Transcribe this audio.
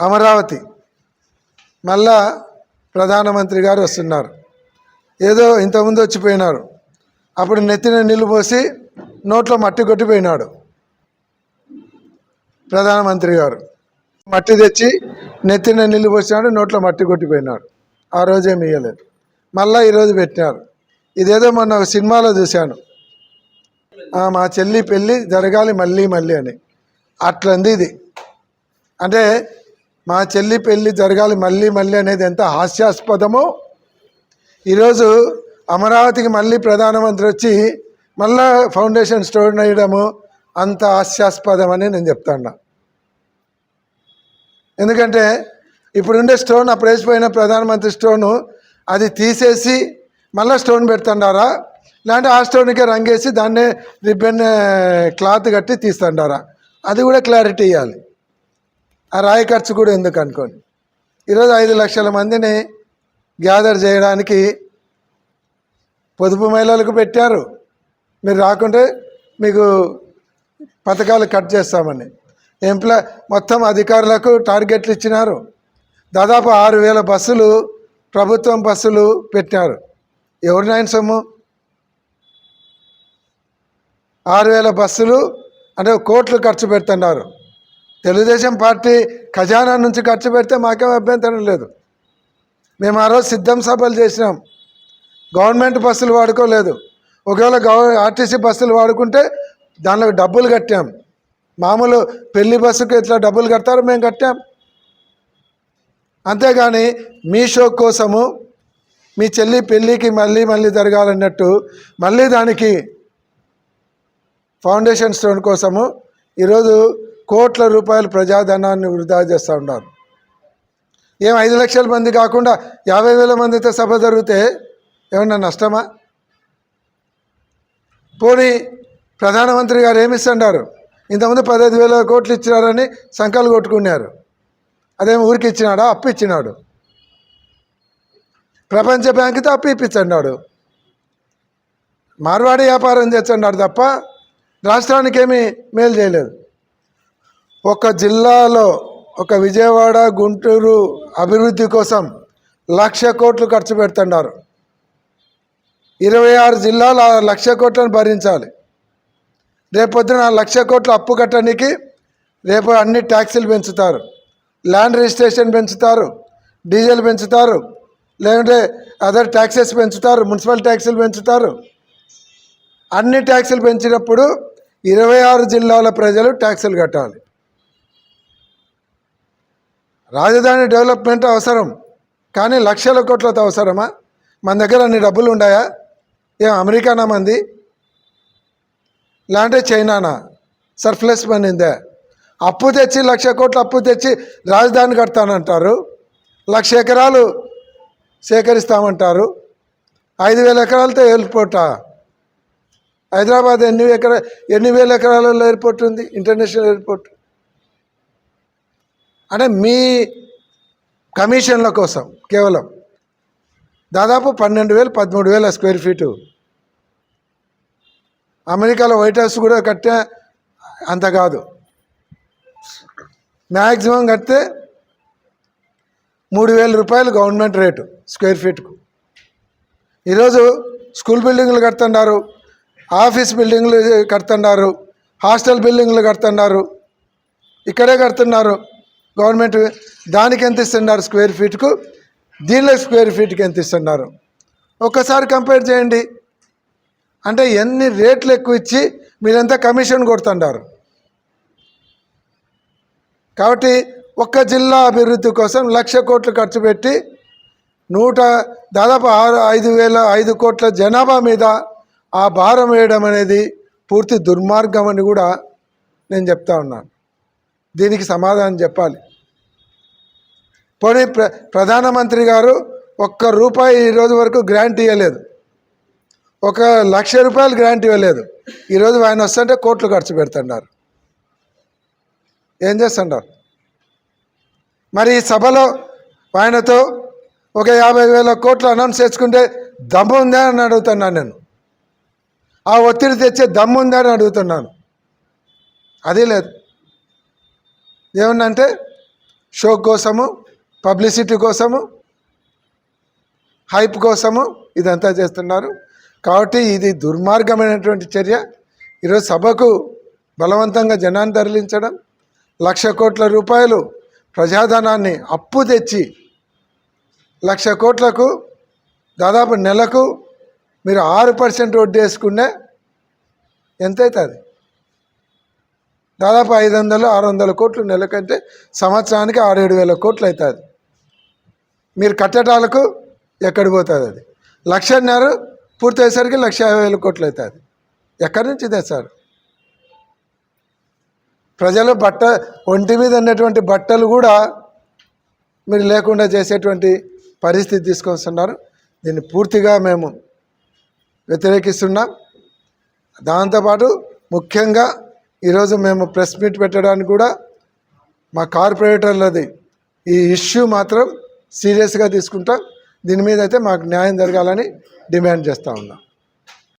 అమరావతి. మళ్ళా ప్రధానమంత్రి గారు వస్తున్నారు. ఏదో ఇంతకుముందు వచ్చిపోయినారు. అప్పుడు నెత్తిన నీళ్ళు పోసి నోట్లో మట్టి కొట్టిపోయినాడు ప్రధానమంత్రి గారు. మట్టి తెచ్చి నెత్తిన నీళ్ళు పోసినాడు నోట్లో మట్టి కొట్టిపోయినాడు. ఆ రోజేమి ఇయ్యలేదు. మళ్ళా ఈరోజు పెట్టినారు. ఇదేదో మొన్న ఒక సినిమాలో చూశాను. మా చెల్లి పెళ్ళి జరగాలి మళ్ళీ మళ్ళీ అని. అట్లంది ఇది. అంటే మా చెల్లి పెళ్ళి జరగాలి మళ్ళీ మళ్ళీ అనేది ఎంత హాస్యాస్పదమో. ఈరోజు అమరావతికి మళ్ళీ ప్రధానమంత్రి వచ్చి మళ్ళా ఫౌండేషన్ స్టోన్ వేయడము అంత హాస్యాస్పదం అని నేను చెప్తాను ఎందుకంటే ఇప్పుడుండే స్టోన్ అప్పుడు వేసిపోయిన ప్రధానమంత్రి స్టోను అది తీసేసి మళ్ళీ స్టోన్ పెడుతుండారా? లేదంటే ఆ స్టోన్కే రంగేసి దాన్నే రిబ్బన్ క్లాత్ కట్టి తీస్తుండారా? అది కూడా క్లారిటీ ఇవ్వాలి ఆ రాయి ఖర్చు కూడా ఎందుకు అనుకోండి? ఈరోజు ఐదు లక్షల మందిని గ్యాదర్ చేయడానికి పొదుపు మహిళలకు పెట్టారు. మీరు రాకుంటే మీకు పథకాలు కట్ చేస్తామని. ఎంప్లాయ్ మొత్తం అధికారులకు టార్గెట్లు ఇచ్చినారు. దాదాపు ఆరు వేల బస్సులు ప్రభుత్వం బస్సులు పెట్టినారు ఎవరి నాయన సొమ్ము? ఆరు వేల బస్సులు అంటే కోట్లు ఖర్చు పెడుతున్నారు. తెలుగుదేశం పార్టీ ఖజానా నుంచి ఖర్చు పెడితే మాకేం అభ్యంతరం లేదు. మేము ఆ రోజు సిద్ధం సభలు చేసినాం. గవర్నమెంట్ బస్సులు వాడుకోలేదు. ఒకవేళ గవ ఆర్టీసీ బస్సులు వాడుకుంటే దానిలో డబ్బులు కట్టాం. మామూలు పెళ్ళి బస్సుకు ఎట్లా డబ్బులు కడతారు మేము కట్టాం. అంతేగాని మీ షో కోసము మీ చెల్లి పెళ్ళికి మళ్ళీ మళ్ళీ జరగాలన్నట్టు మళ్ళీ దానికి ఫౌండేషన్ స్టోన్ కోసము ఈరోజు కోట్ల రూపాయల ప్రజాధనాన్ని వృధా చేస్తూ ఉన్నారు. ఏం ఐదు లక్షల మంది కాకుండా యాభై వేల మందితో సభ జరిగితే ఏమన్నా నష్టమా? పోనీ ప్రధానమంత్రి గారు ఏమిస్తుంటారు ఇస్తున్నారు ఇంతకుముందు పదహైదు వేల కోట్లు ఇచ్చినారని సంకలు కొట్టుకున్నారు. అదేమో ఊరికి ఇచ్చినాడా? అప్పు ఇచ్చినాడు. ప్రపంచ బ్యాంకుతో అప్పు ఇప్పించన్నాడు మార్వాడి వ్యాపారం చేస్తున్నాడు తప్ప రాష్ట్రానికి ఏమీ మేలు చేయలేదు. ఒక జిల్లాలో ఒక విజయవాడ గుంటూరు అభివృద్ధి కోసం లక్ష కోట్లు ఖర్చు పెడుతున్నారు. ఇరవై ఆరు జిల్లాలు ఆ లక్ష కోట్లను భరించాలి. రేపొద్దున ఆ లక్ష కోట్లు అప్పు కట్టడానికి రేపు అన్ని ట్యాక్సీలు పెంచుతారు. ల్యాండ్ రిజిస్ట్రేషన్ పెంచుతారు. డీజిల్ పెంచుతారు. లేదంటే అదర్ ట్యాక్సెస్ పెంచుతారు. మున్సిపల్ ట్యాక్సీలు పెంచుతారు. అన్ని ట్యాక్సీలు పెంచినప్పుడు ఇరవై ఆరు జిల్లాల ప్రజలు ట్యాక్సీలు కట్టాలి. రాజధాని డెవలప్మెంట్ అవసరం కానీ లక్షల కోట్లతో అవసరమా? మన దగ్గర అన్ని డబ్బులు ఉన్నాయా ఏం అమెరికానా మంది? లేదంటే చైనానా? సర్ప్లస్ పనిందే అప్పు తెచ్చి లక్ష కోట్లు అప్పు తెచ్చి రాజధాని కడతానంటారు. లక్ష ఎకరాలు సేకరిస్తామంటారు. ఐదు వేల ఎకరాలతో ఎయిర్పోర్టా హైదరాబాద్ ఎన్ని ఎకరా ఎన్ని వేల ఎకరాలలో ఎయిర్పోర్ట్ ఉంది? International airport. అంటే మీ కమిషన్ల కోసం కేవలం దాదాపు పన్నెండు వేలు పదమూడు వేల స్క్వేర్ ఫీటు. అమెరికాలో వైట్ హౌస్ కూడా కట్టే అంత కాదు. మ్యాక్సిమం కడితే మూడు వేల రూపాయలు గవర్నమెంట్ రేటు స్క్వేర్ ఫీట్కు. ఈరోజు స్కూల్ బిల్డింగ్లు కడుతున్నారు ఆఫీస్ బిల్డింగ్లు కడుతున్నారు హాస్టల్ బిల్డింగ్లు కడుతున్నారు ఇక్కడే కడుతున్నారు. గవర్నమెంట్ దానికి ఎంత ఇస్తున్నారు స్క్వేర్ ఫీట్కు? దీనిలో స్క్వేర్ ఫీట్కి ఎంత ఇస్తున్నారు? ఒక్కసారి కంపేర్ చేయండి. అంటే ఎన్ని రేట్లు ఎక్కువ ఇచ్చి మీరంతా కమిషన్ కొడుతున్నారు? కాబట్టి ఒక్క జిల్లా అభివృద్ధి కోసం లక్ష కోట్లు ఖర్చు పెట్టి నూట దాదాపు ఆరు ఐదు వేల ఐదు కోట్ల జనాభా మీద ఆ భారం వేయడం అనేది పూర్తి దుర్మార్గం అని కూడా నేను చెప్తా ఉన్నాను. దీనికి సమాధానం చెప్పాలి. పోనీ ప్ర ప్రధానమంత్రి గారు ఒక్క రూపాయి ఈ రోజు వరకు గ్రాంట్ ఇవ్వలేదు ఒక లక్ష రూపాయలు గ్రాంట్ ఇవ్వలేదు. ఈరోజు ఆయన వస్తుంటే కోట్లు ఖర్చు పెడుతున్నారు. ఏం చేస్తున్నారు? మరి ఈ సభలో ఆయనతో ఒక యాభై వేల కోట్లు అనౌన్స్ చేసుకుంటే దమ్ము ఉందా అని అడుగుతున్నాను నేను. ఆ ఒత్తిడి తెచ్చే దమ్ము ఉందా అని అడుగుతున్నాను. అదే లేదు. ఏమన్నంటే షో కోసము పబ్లిసిటీ కోసము హైప్ కోసము ఇదంతా చేస్తున్నారు. కాబట్టి ఇది దుర్మార్గమైనటువంటి చర్య. ఈరోజు సభకు బలవంతంగా జనాన్ని తరలించడం లక్ష కోట్ల రూపాయలు ప్రజాధనాన్ని అప్పు తెచ్చి లక్ష కోట్లకు దాదాపు నెలకు మీరు ఆరు పర్సెంట్ వడ్డీ వేసుకునే ఎంత అవుతుంది దాదాపు ఐదు వందలు ఆరు వందల కోట్లు నెలకంటే సంవత్సరానికి ఆరు ఏడు వేల కోట్లు అవుతుంది మీరు కట్టడాలకు ఎక్కడ పోతుంది అది? లక్షన్నర పూర్తయ్యేసరికి లక్ష యాభై వేల కోట్లు అవుతుంది ఎక్కడి నుంచి తెస్తారు? ప్రజలు బట్ట ఒంటి మీద ఉన్నటువంటి బట్టలు కూడా మీరు లేకుండా చేసేటువంటి పరిస్థితి తీసుకొస్తున్నారు. దీన్ని పూర్తిగా మేము వ్యతిరేకిస్తున్నాం. దాంతోపాటు ముఖ్యంగా ఈరోజు మేము ప్రెస్ మీట్ పెట్టడానికి కూడా మా కార్పొరేటర్లది ఈ ఇష్యూ మాత్రం సీరియస్గా తీసుకుంటాం దీని మీద అయితే మాకు న్యాయం జరగాలని డిమాండ్ చేస్తూ ఉన్నాం.